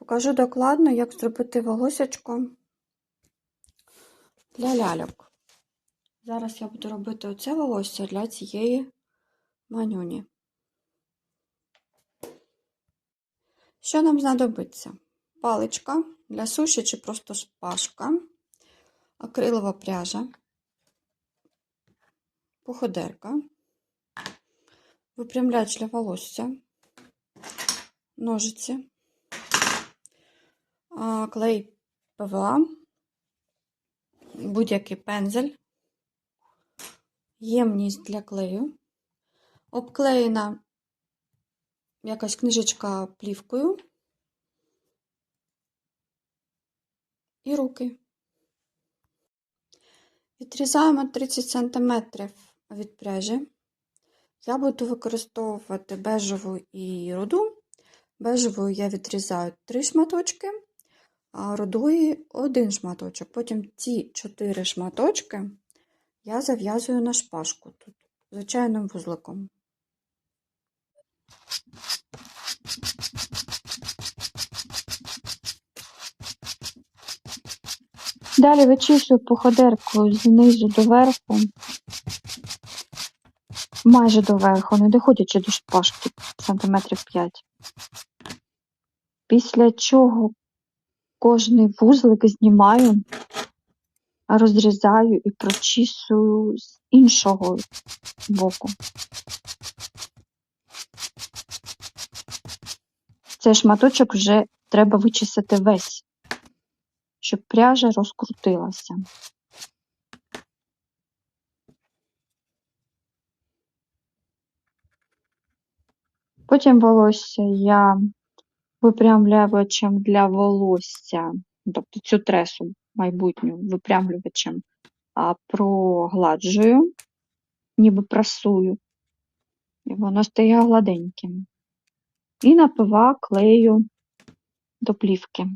Покажу докладно, як зробити волосячко для ляльок. Зараз я буду робити оце волосся для цієї манюні. Що нам знадобиться? Паличка для суші чи просто шпажка, акрилова пряжа, походерка, випрямляч для волосся, ножиці, клей ПВА, будь-який пензель, ємність для клею, обклеєна якась книжечка плівкою і руки. Відрізаємо 30 см від пряжі. Я буду використовувати бежеву і руду. Бежевою я відрізаю 3 шматочки, а рудої один шматочок. Потім ці 4 шматочки я зав'язую на шпажку тут, звичайним вузликом. Далі вичісую походерку знизу до верху, майже до верху, не доходячи до шпажки сантиметрів 5. Після чого кожний вузлик знімаю, розрізаю і прочісую з іншого боку. Цей шматочок вже треба вичесати весь, щоб пряжа розкрутилася. Потім волосся я випрямлювачем для волосся, тобто цю тресу майбутню випрямлювачем а, прогладжую, ніби прасую, і воно стає гладеньким. І напива клею до плівки.